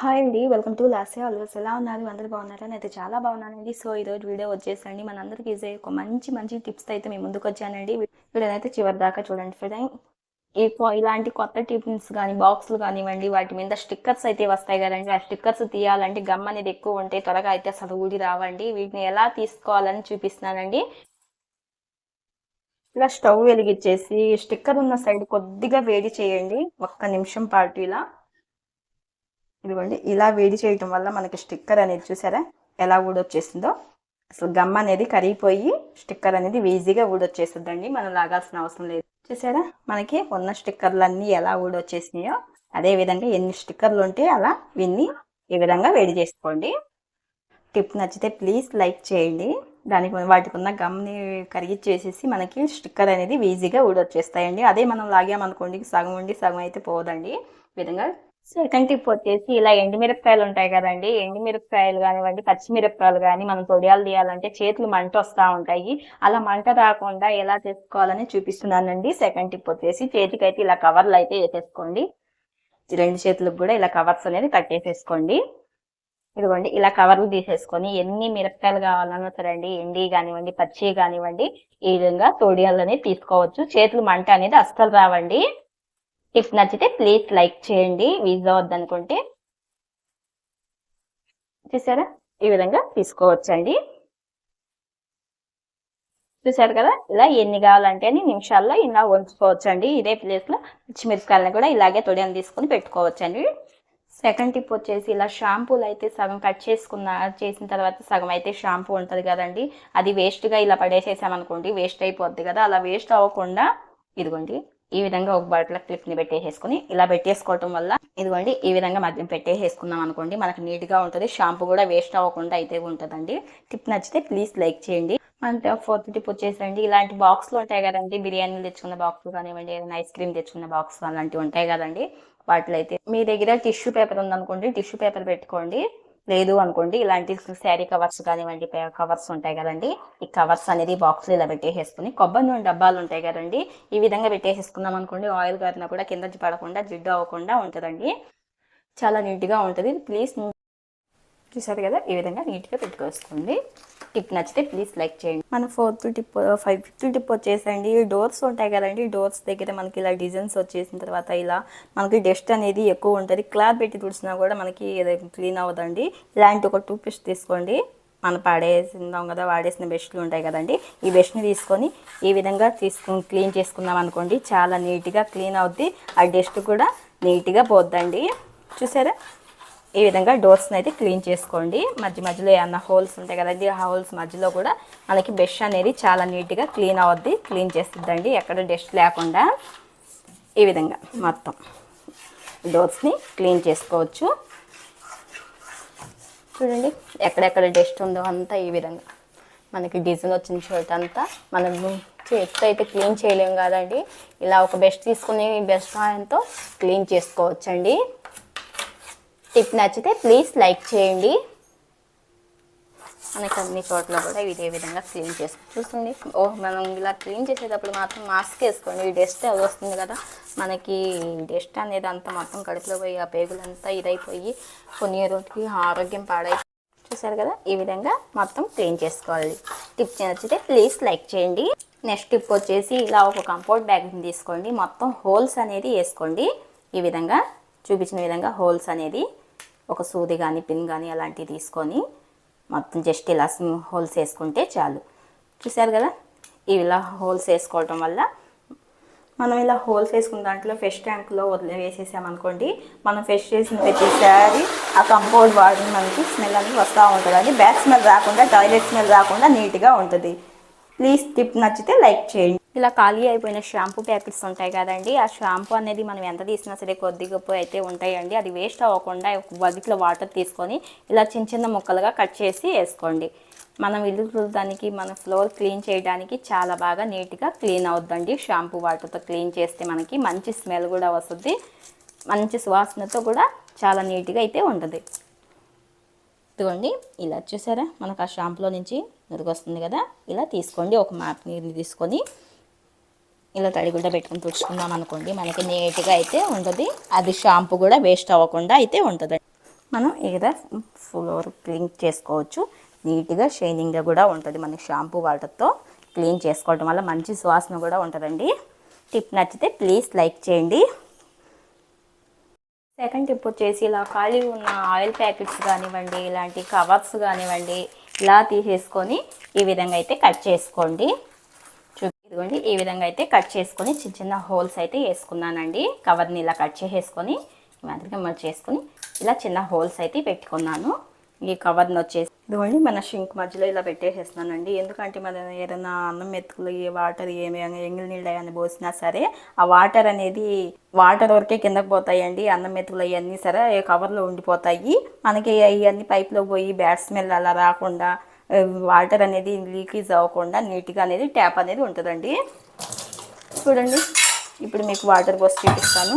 Hi అండి. Welcome to లాసే always. ఎలా ఉన్నారు? అందరూ బాగున్నారా? అయితే చాలా బాగున్నానండి. సో ఈరోజు వీడియో వచ్చేసండి మనందరికీ ఈజీ ఒక మంచి మంచి టిప్స్ అయితే మేము ముందుకు వచ్చానండి. వీడియో అయితే చివరి దాకా చూడండి ఫ్రెండ్ ఈ ఇలాంటి కొత్త టిఫిన్స్ కానీ బాక్సులు కానివ్వండి వాటి మీద స్టిక్కర్స్ అయితే వస్తాయి కదండి. ఆ స్టిక్కర్స్ తీయాలంటే గమ్ అనేది ఎక్కువ ఉంటే త్వరగా అయితే అసలు ఊడి రావండి. వీటిని ఎలా తీసుకోవాలని చూపిస్తున్నానండి. ఇలా స్టవ్ వెలిగించేసి స్టిక్కర్ ఉన్న సైడ్ కొద్దిగా వేడి చేయండి. ఒక్క నిమిషం పాటు ఇలా. ఇదిగోండి ఇలా వేడి చేయటం వల్ల మనకి స్టిక్కర్ అనేది చూసారా ఎలా ఊడొచ్చేసిందో? అసలు గమ్ అనేది కరిగిపోయి స్టిక్కర్ అనేది ఈజీగా ఊడొచ్చేస్తుందండి మనం లాగాల్సిన అవసరం లేదు. చూసారా మనకి ఉన్న స్టిక్కర్లు అన్నీ ఎలా ఊడొచ్చేసినాయో అదే విధంగా ఎన్ని స్టిక్కర్లు ఉంటే అలా విన్ని ఈ విధంగా వేడి చేసుకోండి. టిప్ నచ్చితే ప్లీజ్ లైక్ చేయండి. దానికి వాటికి ఉన్న గమ్ని కరిగిచ్చేసేసి మనకి స్టిక్కర్ అనేది ఈజీగా ఊడొచ్చేస్తాయండి. అదే మనం లాగామనుకోండి సగం ఉండి సగం అయితే పోదండి. విధంగా సెకండ్ టిప్ వచ్చేసి ఇలా ఎండుమిరపకాయలు ఉంటాయి కదండి. ఎండుమిరపకాయలు కానివ్వండి పచ్చిమిరపకాయలు కానీ మనం తొడియాలు తీయాలంటే చేతులు మంట వస్తూ ఉంటాయి. అలా మంట రాకుండా ఎలా చేసుకోవాలని చూపిస్తున్నానండి. సెకండ్ టిప్ వచ్చేసి చేతికి అయితే ఇలా కవర్లు అయితే వేసేసుకోండి. రెండు చేతులకు కూడా ఇలా కవర్స్ అనేది కట్టేసేసుకోండి. ఇదిగోండి ఇలా కవర్లు తీసేసుకొని ఎన్ని మిరపకాయలు కావాలన్నా సరే అండి ఎండి కానివ్వండి పచ్చి కానివ్వండి ఈ విధంగా తోడియాలు తీసుకోవచ్చు. చేతులు మంట అనేది అస్సలు రావండి. ఇఫ్ నచ్చితే ప్లీజ్ లైక్ చేయండి. వీజా వద్దనుకుంటే చూసారా? ఈ విధంగా తీసుకోవచ్చండి. చూసారు కదా? ఇలా ఎన్ని కావాలంటే అన్ని నిమిషాల్లో ఇలా ఉంచుకోవచ్చండి. ఇదే ప్లేస్లో పచ్చిమిరపకాయలను కూడా ఇలాగే తొడిని తీసుకొని పెట్టుకోవచ్చండి. సెకండ్ టిప్ వచ్చేసి ఇలా షాంపూలు అయితే సగం కట్ చేసుకున్న చేసిన తర్వాత సగం అయితే షాంపూ ఉంటుంది కదండి. అది వేస్ట్గా ఇలా పడేసేసామనుకోండి వేస్ట్ అయిపోద్ది కదా. అలా వేస్ట్ అవ్వకుండా ఇదిగోండి. ఈ విధంగా ఒక బట్టల క్లిప్ని పెట్టేసేసుకుని ఇలా పెట్టేసుకోవటం వల్ల ఇదిగోండి ఈ విధంగా మధ్యం పెట్టేసేసుకున్నాం అనుకోండి. మనకు నీట్గా ఉంటుంది. షాంపూ కూడా వేస్ట్ అవ్వకుండా అయితే ఉంటుందండి. టిప్ నచ్చితే ప్లీజ్ లైక్ చేయండి. అంటే ఫోర్త్ టిప్ వచ్చేసండి ఇలాంటి బాక్స్లు ఉంటాయి కదండి. బిర్యానీలు తెచ్చుకున్న బాక్స్ కానివ్వండి ఏదైనా ఐస్ క్రీమ్ తెచ్చుకున్న బాక్స్ అలాంటివి ఉంటాయి కదండి. వాటిలో అయితే మీ దగ్గర టిష్యూ పేపర్ ఉందనుకోండి టిష్యూ పేపర్ పెట్టుకోండి. లేదు అనుకోండి ఇలాంటి శారీ కవర్స్ కానివ్వండి కవర్స్ ఉంటాయి కదండి ఈ కవర్స్ అనేది బాక్స్లో ఇలా పెట్టేసేసుకుని కొబ్బరి నూనె డబ్బాలు ఉంటాయి కదండి ఈ విధంగా పెట్టేసేసుకున్నాం అనుకోండి ఆయిల్ గారిన కూడా కింద పడకుండా జిడ్డు అవ్వకుండా ఉంటుందండి. చాలా నీట్గా ఉంటుంది. ప్లీజ్ చూసారు కదా ఈ విధంగా నీట్గా పెట్టుకోసుకోండి. టిప్ నచ్చితే ప్లీజ్ లైక్ చేయండి. మన fourth tip five fifth tip వచ్చేసండి. డోర్స్ ఉంటాయి కదండి డోర్స్ దగ్గర మనకి ఇలా డిజైన్స్ వచ్చేసిన తర్వాత ఇలా మనకి డస్ట్ అనేది ఎక్కువ ఉంటుంది. క్లాత్ పెట్టి తుడిచినా కూడా మనకి క్లీన్ అవ్వదండి. ఇలాంటి ఒక టూ పిస్ట్ తీసుకోండి. మనం పాడేసిందాం కదా వాడేసిన బెస్ట్లు ఉంటాయి కదండి. ఈ బెస్ట్ని తీసుకొని ఈ విధంగా తీసుకుని క్లీన్ చేసుకున్నాం అనుకోండి. చాలా నీట్గా క్లీన్ అవుద్ది. ఆ డస్ట్ కూడా నీట్గా పోద్దండి. చూసారా? ఈ విధంగా డోర్స్ని అయితే క్లీన్ చేసుకోండి. మధ్య మధ్యలో ఏమన్నా హోల్స్ ఉంటాయి కదండి ఆ హోల్స్ మధ్యలో కూడా మనకి బ్రష్ అనేది చాలా నీట్గా క్లీన్ అవుద్ది క్లీన్ చేస్తుందండి ఎక్కడ డస్ట్ లేకుండా ఈ విధంగా మొత్తం డోర్స్ని క్లీన్ చేసుకోవచ్చు. చూడండి ఎక్కడెక్కడ డస్ట్ ఉందో అంతా ఈ విధంగా మనకి డిజైన్ వచ్చిన చోట అంతా మనం చేతితో అయితే క్లీన్ చేయలేము కదండి. ఇలా ఒక బెస్ట్ తీసుకుని బెస్ట్ సాయంతో క్లీన్ చేసుకోవచ్చండి. టిప్ నచ్చితే ప్లీజ్ లైక్ చేయండి. మనకి అన్ని చోట్ల కూడా ఇదే విధంగా క్లీన్ చేసుకో చూస్తుంది. ఓ మనం ఇలా క్లీన్ చేసేటప్పుడు మాత్రం మాస్క్ వేసుకోండి. ఈ డస్ట్ అది వస్తుంది కదా. మనకి డస్ట్ అనేది అంతా మొత్తం కడుపులో పోయి ఆ పేగులంతా ఇదైపోయి కొన్ని రోజులకి ఆరోగ్యం పాడై చూసారు కదా? ఈ విధంగా మొత్తం క్లీన్ చేసుకోవాలి. టిప్ నచ్చితే ప్లీజ్ లైక్ చేయండి. నెక్స్ట్ టిప్ వచ్చేసి ఇలా ఒక కంపోర్ట్ బ్యాగ్ని తీసుకోండి. మొత్తం హోల్స్ అనేది వేసుకోండి. ఈ విధంగా చూపించిన విధంగా హోల్స్ అనేది ఒక సూది కానీ పిన్ కానీ అలాంటివి తీసుకొని మొత్తం జస్ట్ ఇలా హోల్స్ వేసుకుంటే చాలు. చూసారు కదా? ఇలా హోల్స్ వేసుకోవటం వల్ల మనం ఇలా హోల్స్ వేసుకున్న దాంట్లో ఫిష్ ట్యాంక్లో వదిలే వేసేసామనుకోండి మనం ఫిష్ చేసిన ప్రతిసారి ఆ కంపౌండ్ వాడిన మనకి స్మెల్ అనేది వస్తూ ఉంటుంది. అది బ్యాక్ స్మెల్ రాకుండా టాయిలెట్ స్మెల్ రాకుండా నీట్గా ఉంటుంది. ప్లీజ్ టిప్ నచ్చితే లైక్ చేయండి. ఇలా ఖాళీ అయిపోయిన షాంపూ ప్యాకెట్స్ ఉంటాయి కదండి. ఆ షాంపూ అనేది మనం ఎంత తీసినా సరే కొద్ది గొప్ప అయితే ఉంటాయండి. అది వేస్ట్ అవ్వకుండా ఒక బకెట్లో వాటర్ తీసుకొని ఇలా చిన్న చిన్న ముక్కలుగా కట్ చేసి వేసుకోండి. మనం ఇల్లు దానికి మన ఫ్లోర్ క్లీన్ చేయడానికి చాలా బాగా నీట్గా క్లీన్ అవుద్దండి. షాంపూ వాటర్తో క్లీన్ చేస్తే మనకి మంచి స్మెల్ కూడా వస్తుంది. మంచి సువాసనతో కూడా చాలా నీట్గా అయితే ఉంటుంది. ఇదిగోండి ఇలా చూసారా? మనకు ఆ షాంపులో నుంచి నురుగు వస్తుంది కదా? ఇలా తీసుకోండి. ఒక మ్యాప్ నీరుని తీసుకొని ఇలా తడిగుడ్డ పెట్టుకుని తుడుచుకున్నాం అనుకోండి. మనకి నీట్గా అయితే ఉంటుంది. అది షాంపూ కూడా వేస్ట్ అవ్వకుండా అయితే ఉంటుంది. మనం ఇలా ఫ్లోర్ క్లీన్ చేసుకోవచ్చు. నీట్గా షైనింగ్గా కూడా ఉంటుంది మనకి షాంపూ వాటర్తో క్లీన్ చేసుకోవడం వల్ల మంచి సువాసన కూడా ఉంటుందండి. టిప్ నచ్చితే ప్లీజ్ లైక్ చేయండి. సెకండ్ టిప్ వచ్చేసి ఇలా ఖాళీ ఉన్న ఆయిల్ ప్యాకెట్స్ కానివ్వండి ఇలాంటి కవర్స్ కానివ్వండి ఇలా తీసేసుకొని ఈ విధంగా అయితే కట్ చేసుకోండి. ఇదిగోండి ఈ విధంగా అయితే కట్ చేసుకొని చిన్న చిన్న హోల్స్ అయితే వేసుకున్నానండి. కవర్ని ఇలా కట్ చేసేసుకొని మాదిరిగా మరి చేసుకొని ఇలా చిన్న హోల్స్ అయితే పెట్టుకున్నాను. ఈ కవర్ని వచ్చేసి ఇదిగోండి మన షింక్ మధ్యలో ఇలా పెట్టేసేస్తున్నానండి. ఎందుకంటే మన ఏదైనా అన్నం మెతుకులు వాటర్ ఏమి ఎంగిలి నీళ్ళు అని పోసినా సరే ఆ వాటర్ అనేది వాటర్ వరకే కిందకు పోతాయండి. అన్నం మెతుకులు అవన్నీ సరే కవర్లో ఉండిపోతాయి. మనకి అవన్నీ పైప్లో పోయి బ్యాడ్ స్మెల్ అలా రాకుండా వాటర్ అనేది లీకేజ్ అవ్వకుండా నీట్గా అనేది ట్యాప్ అనేది ఉంటుందండి. చూడండి ఇప్పుడు మీకు వాటర్ పోసి చూపిస్తాను.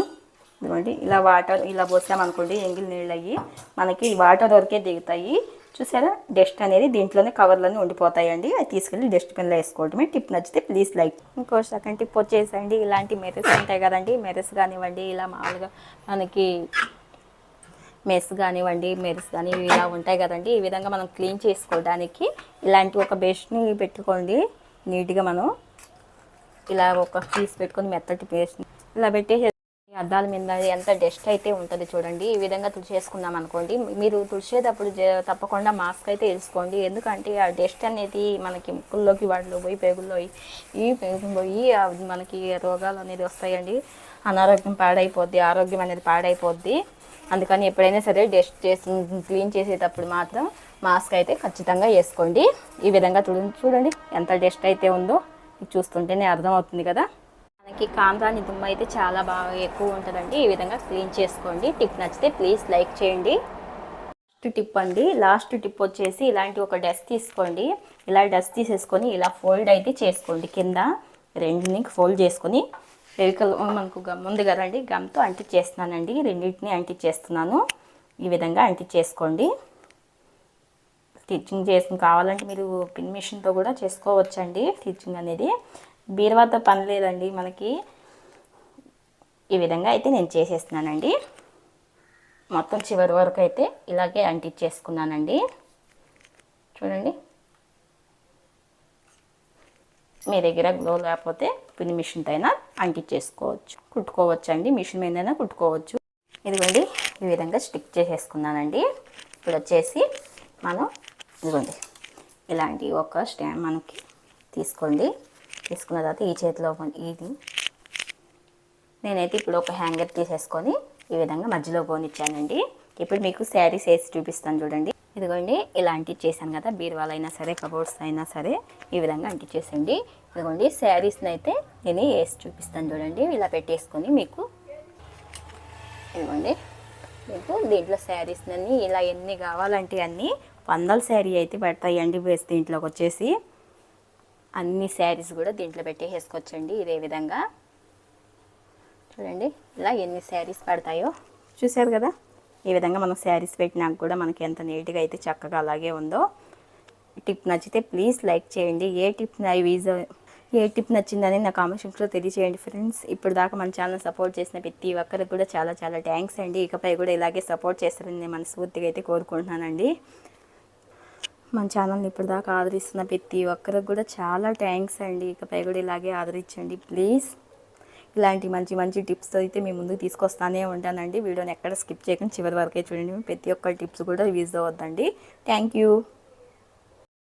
ఇదిగోండి ఇలా వాటర్ ఇలా పోసామనుకోండి ఎంగిల్ నీళ్ళు అయ్యి మనకి వాటర్ వరకే దిగుతాయి. చూసారా? డస్ట్ అనేది దీంట్లోనే కవర్లోనే ఉండిపోతాయండి. అది తీసుకెళ్ళి డస్ట్బిన్లో వేసుకోవడమే. టిప్ నచ్చితే ప్లీజ్ లైక్. ఇంకో సెకండ్ టిప్ వచ్చేసండి. ఇలాంటి మెరస్ ఉంటాయి కదండి. మెరస్ కానివ్వండి ఇలా మామూలుగా మనకి మెస్ కానివ్వండి మెరిస్ కానీ ఇలా ఉంటాయి కదండి. ఈ విధంగా మనం క్లీన్ చేసుకోవడానికి ఇలాంటి ఒక బెస్ట్ని పెట్టుకోండి. నీట్గా మనం ఇలా ఒక పీస్ పెట్టుకొని మెత్తటి పేస్ట్ని ఇలా పెట్టేసి అద్దాల మీద ఎంత డస్ట్ అయితే ఉంటుంది చూడండి. ఈ విధంగా తుడిచేసుకున్నాం అనుకోండి. మీరు తుడిచేటప్పుడు జ- తప్పకుండా మాస్క్ అయితే వేసుకోండి. ఎందుకంటే ఆ డస్ట్ అనేది మనకి ముక్కుల్లోకి వాటిలో పోయి పేగుల్లో పోయి ఈ పోయి మనకి రోగాలు అనేది వస్తాయండి. అనారోగ్యం పాడైపోద్ది ఆరోగ్యం అనేది పాడైపోద్ది. అందుకని ఎప్పుడైనా సరే డస్ట్ చేసి క్లీన్ చేసేటప్పుడు మాత్రం మాస్క్ అయితే ఖచ్చితంగా వేసుకోండి. ఈ విధంగా చూడండి చూడండి ఎంత డస్ట్ అయితే ఉందో. చూస్తుంటేనే అర్థమవుతుంది కదా. మనకి కాంతాని దుమ్ము అయితే చాలా బాగా ఎక్కువ ఉంటుందండి. ఈ విధంగా క్లీన్ చేసుకోండి. టిప్ నచ్చితే ప్లీజ్ లైక్ చేయండి. లాస్ట్ టిప్ అండి. లాస్ట్ టిప్ వచ్చేసి ఇలాంటి ఒక డస్ట్ తీసుకోండి. ఇలా డస్ట్ తీసేసుకొని ఇలా ఫోల్డ్ అయితే చేసుకోండి. కింద రెండుని ఫోల్డ్ చేసుకొని వెహికల్ మనకు గమ్ ఉంది కదండి గమ్తో అంటించేస్తున్నానండి రెండింటిని అంటించేస్తున్నాను ఈ విధంగా అంటించేసుకోండి స్టిచ్చింగ్ చేసుకుని కావాలంటే మీరు పిన్ మిషన్తో కూడా చేసుకోవచ్చండి స్టిచ్చింగ్ అనేది. బీరువాతో పని లేదండి మనకి. ఈ విధంగా అయితే నేను చేసేస్తున్నానండి. మొత్తం చివరి వరకు అయితే ఇలాగే అంటించేసుకున్నానండి చూడండి. మీ దగ్గర గ్లో లేకపోతే పిన్ మిషన్తో అయినా అంటించేసుకోవచ్చు. కుట్టుకోవచ్చు అండి మిషన్ మీదైనా కుట్టుకోవచ్చు. ఇదిగోండి ఈ విధంగా స్టిక్ చేసేసుకున్నానండి. ఇప్పుడు వచ్చేసి మనం ఇదిగోండి ఇలాంటి ఒక స్టాండ్ మనకి తీసుకోండి. తీసుకున్న తర్వాత ఈ చేతిలో ఇది నేనైతే ఇప్పుడు ఒక హ్యాంగర్ తీసేసుకొని ఈ విధంగా మధ్యలో పోనిచ్చానండి. ఇప్పుడు మీకు శారీస్ వేసి చూపిస్తాను చూడండి. ఇదిగోండి ఇలా అంటించేసాను కదా బీరువాలు అయినా సరే కబోర్డ్స్ అయినా సరే ఈ విధంగా అంటించేసండి ఇదిగోండి శారీస్ని అయితే నేను వేసి చూపిస్తాను చూడండి ఇలా పెట్టేసుకొని మీకు ఇదిగోండి మీకు దీంట్లో శారీస్ అన్ని ఇలా ఎన్ని కావాలంటే అన్నీ వందల శారీ అయితే పడతాయండి వేసి దీంట్లోకి వచ్చేసి. అన్ని శారీస్ కూడా దీంట్లో పెట్టేసుకోవచ్చండి ఇదే విధంగా. చూడండి ఇలా ఎన్ని శారీస్ పడతాయో చూశారు కదా? ఈ విధంగా మనం శారీస్ పెట్టినాక కూడా మనకి ఎంత నీట్గా అయితే చక్కగా అలాగే ఉందో. టిప్ నచ్చితే ప్లీజ్ లైక్ చేయండి. ఏ టిప్ నా వీజ్ ఏ టిప్ నచ్చిందని నా కామెంట్ సెక్షన్లో తెలియజేయండి ఫ్రెండ్స్. ఇప్పుడు దాకా మన ఛానల్ సపోర్ట్ చేసిన ప్రతి ఒక్కరికి కూడా చాలా చాలా థ్యాంక్స్ అండి. ఇకపై కూడా ఇలాగే సపోర్ట్ చేస్తారని నేను మనస్ఫూర్తిగా అయితే కోరుకుంటున్నానండి. మన ఛానల్ని ఇప్పుడు దాకా ఆదరిస్తున్న ప్రతి ఒక్కరికి కూడా చాలా థ్యాంక్స్ అండి. ఇకపై కూడా ఇలాగే ఆదరించండి. ప్లీజ్. ఇలాంటి మంచి మంచి టిప్స్ అయితే మీ ముందుకు తీసుకొస్తానే ఉంటానండి. వీడియోని ఎక్కడ స్కిప్ చేయకుండా చివరి వరకే చూడండి. ప్రతి ఒక్క టిప్స్ కూడా యూజ్ అవ్వద్దండి థ్యాంక్ యూ